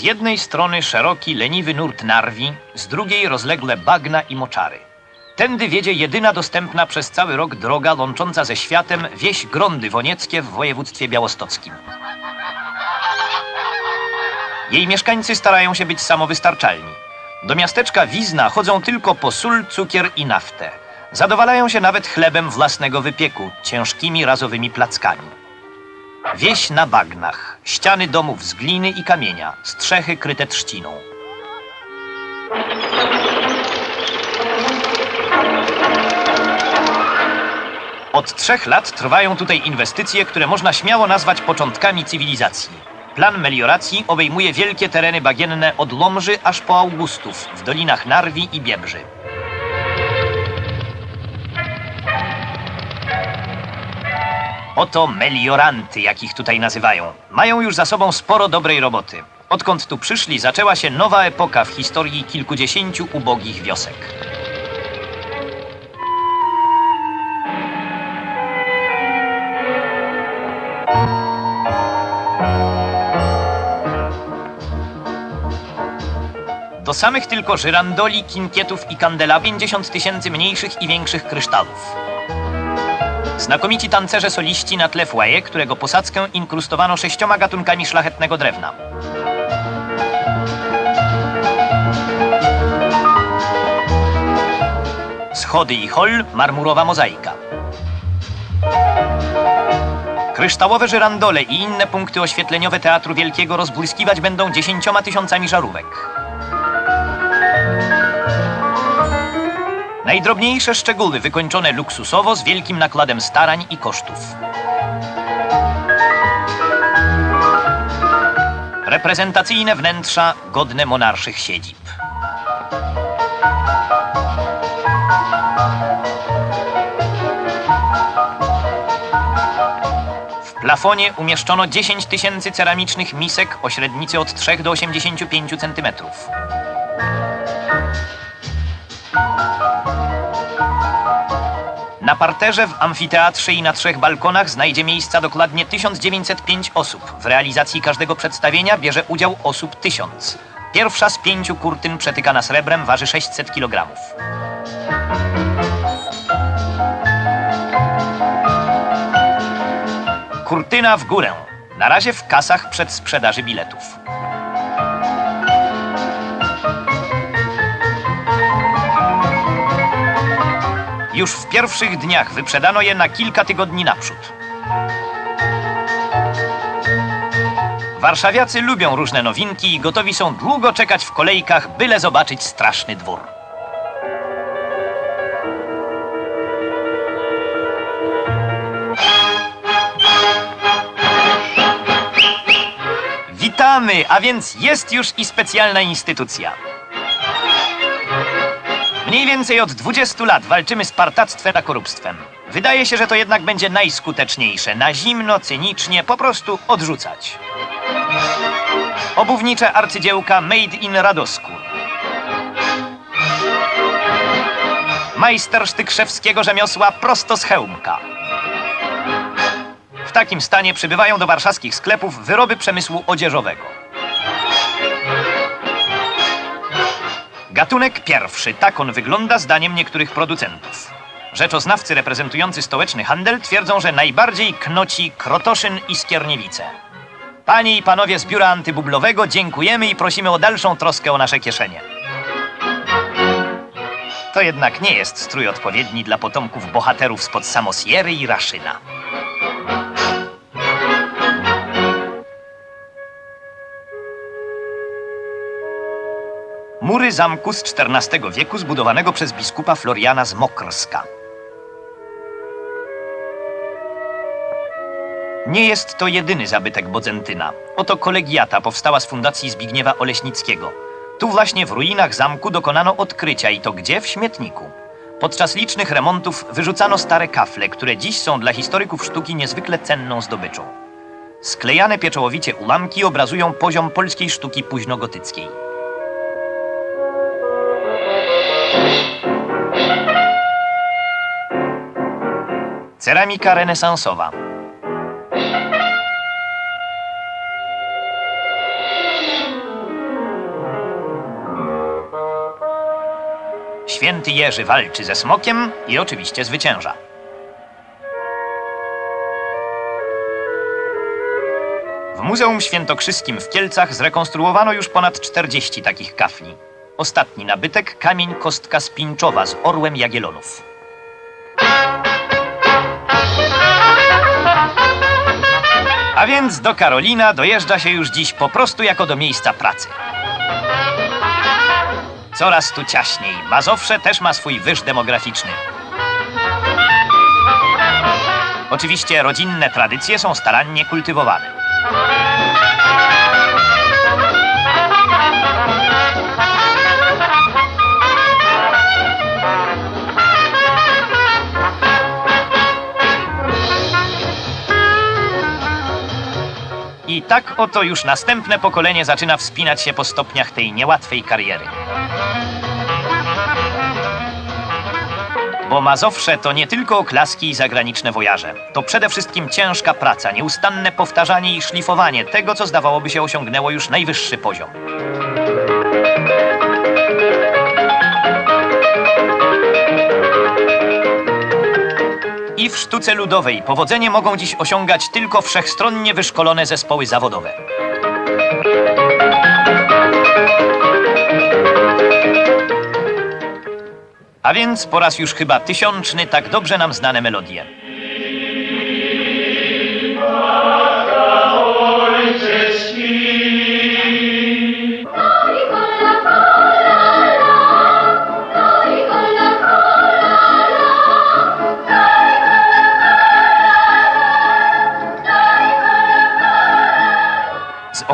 jednej strony szeroki, leniwy nurt Narwi, z drugiej rozległe bagna i moczary. Tędy wiedzie jedyna dostępna przez cały rok droga łącząca ze światem wieś Grądy Wonieckie w województwie białostockim. Jej mieszkańcy starają się być samowystarczalni. Do miasteczka Wizna chodzą tylko po sól, cukier i naftę. Zadowalają się nawet chlebem własnego wypieku, ciężkimi razowymi plackami. Wieś na bagnach, ściany domów z gliny i kamienia, strzechy kryte trzciną. Od trzech lat trwają tutaj inwestycje, które można śmiało nazwać początkami cywilizacji. Plan melioracji obejmuje wielkie tereny bagienne od Lomży aż po Augustów w dolinach Narwi i Biebrzy. Oto melioranty, jak ich tutaj nazywają. Mają już za sobą sporo dobrej roboty. Odkąd tu przyszli, zaczęła się nowa epoka w historii kilkudziesięciu ubogich wiosek. Do samych tylko żyrandoli, kinkietów i kandela 50 tysięcy mniejszych i większych kryształów. Znakomici tancerze soliści na tle foyer, którego posadzkę inkrustowano sześcioma gatunkami szlachetnego drewna. Schody i hol, marmurowa mozaika. Kryształowe żyrandole i inne punkty oświetleniowe Teatru Wielkiego rozbłyskiwać będą dziesięcioma tysiącami żarówek. Najdrobniejsze szczegóły wykończone luksusowo z wielkim nakładem starań i kosztów. Reprezentacyjne wnętrza godne monarszych siedzib. W plafonie umieszczono 10 tysięcy ceramicznych misek o średnicy od 3 do 85 centymetrów. Na parterze, w amfiteatrze i na trzech balkonach znajdzie miejsca dokładnie 1905 osób. W realizacji każdego przedstawienia bierze udział osób 1000. Pierwsza z pięciu kurtyn przetykana srebrem waży 600 kg. Kurtyna w górę. Na razie w kasach przed sprzedaży biletów. Już w pierwszych dniach wyprzedano je na kilka tygodni naprzód. Warszawiacy lubią różne nowinki i gotowi są długo czekać w kolejkach, byle zobaczyć straszny dwór. Witamy, a więc jest już i specjalna instytucja. Mniej więcej od 20 lat walczymy z partactwem a korupstwem. Wydaje się, że to jednak będzie najskuteczniejsze. Na zimno, cynicznie, po prostu odrzucać. Obuwnicze arcydziełka Made in Radosku. Majstersztyk szewskiego rzemiosła prosto z hełmka. W takim stanie przybywają do warszawskich sklepów wyroby przemysłu odzieżowego. Gatunek pierwszy. Tak on wygląda zdaniem niektórych producentów. Rzeczoznawcy reprezentujący stołeczny handel twierdzą, że najbardziej knoci Krotoszyn i Skierniewice. Panie i panowie z biura antybublowego, dziękujemy i prosimy o dalszą troskę o nasze kieszenie. To jednak nie jest strój odpowiedni dla potomków bohaterów spod Samosiery i Raszyna. Mury zamku z XIV wieku zbudowanego przez biskupa Floriana z Mokrska. Nie jest to jedyny zabytek Bodzentyna. Oto kolegiata powstała z fundacji Zbigniewa Oleśnickiego. Tu właśnie w ruinach zamku dokonano odkrycia i to gdzie? W śmietniku. Podczas licznych remontów wyrzucano stare kafle, które dziś są dla historyków sztuki niezwykle cenną zdobyczą. Sklejane pieczołowicie ułamki obrazują poziom polskiej sztuki późnogotyckiej. Ceramika renesansowa. Święty Jerzy walczy ze smokiem i oczywiście zwycięża. W Muzeum Świętokrzyskim w Kielcach zrekonstruowano już ponad 40 takich kafli. Ostatni nabytek kamień kostka spinczowa z orłem Jagielonów. A więc do Karolina dojeżdża się już dziś po prostu jako do miejsca pracy. Coraz tu ciaśniej. Mazowsze też ma swój wyż demograficzny. Oczywiście rodzinne tradycje są starannie kultywowane. Tak oto już następne pokolenie zaczyna wspinać się po stopniach tej niełatwej kariery. Bo Mazowsze to nie tylko oklaski i zagraniczne wojaże. To przede wszystkim ciężka praca, nieustanne powtarzanie i szlifowanie tego, co zdawałoby się osiągnęło już najwyższy poziom. W sztuce ludowej powodzenie mogą dziś osiągać tylko wszechstronnie wyszkolone zespoły zawodowe. A więc po raz już chyba tysiączny tak dobrze nam znane melodie.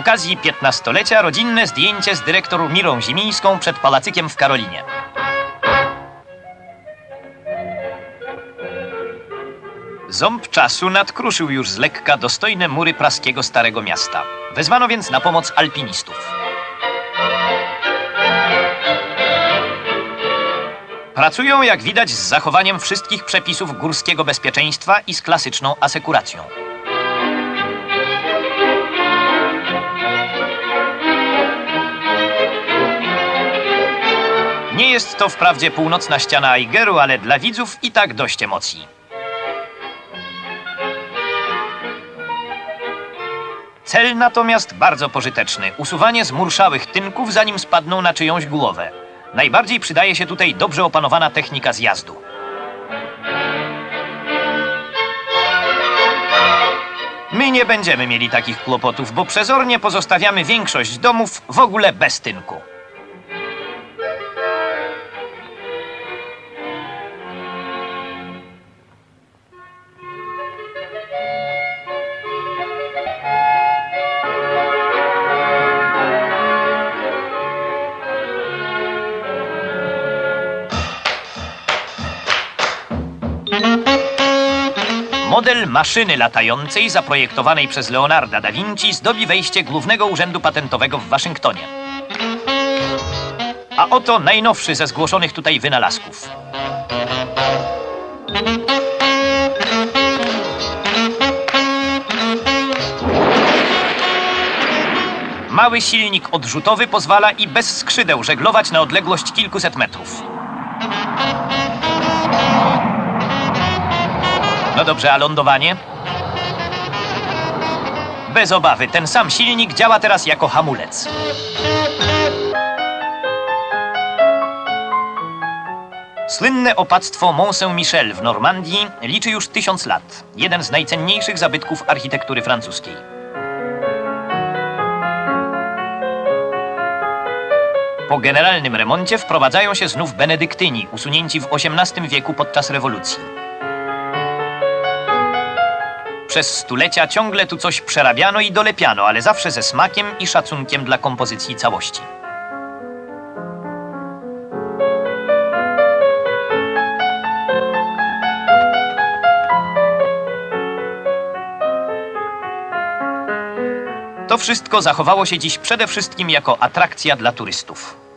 Okazji 15-lecia rodzinne zdjęcie z dyrektor Mirą Zimińską przed pałacykiem w Karolinie. Ząb czasu nadkruszył już z lekka dostojne mury praskiego Starego Miasta. Wezwano więc na pomoc alpinistów. Pracują, jak widać, z zachowaniem wszystkich przepisów górskiego bezpieczeństwa i z klasyczną asekuracją. Nie jest to wprawdzie północna ściana Aigeru, ale dla widzów i tak dość emocji. Cel natomiast bardzo pożyteczny. Usuwanie zmurszałych tynków, zanim spadną na czyjąś głowę. Najbardziej przydaje się tutaj dobrze opanowana technika zjazdu. My nie będziemy mieli takich kłopotów, bo przezornie pozostawiamy większość domów w ogóle bez tynku. Model maszyny latającej zaprojektowanej przez Leonarda da Vinci zdobi wejście Głównego Urzędu Patentowego w Waszyngtonie. A oto najnowszy ze zgłoszonych tutaj wynalazków. Mały silnik odrzutowy pozwala i bez skrzydeł żeglować na odległość kilkuset metrów. No dobrze, a lądowanie? Bez obawy, ten sam silnik działa teraz jako hamulec. Słynne opactwo Mont Saint-Michel w Normandii liczy już tysiąc lat. Jeden z najcenniejszych zabytków architektury francuskiej. Po generalnym remoncie wprowadzają się znów benedyktyni, usunięci w XVIII wieku podczas rewolucji. Przez stulecia ciągle tu coś przerabiano i dolepiano, ale zawsze ze smakiem i szacunkiem dla kompozycji całości. To wszystko zachowało się dziś przede wszystkim jako atrakcja dla turystów.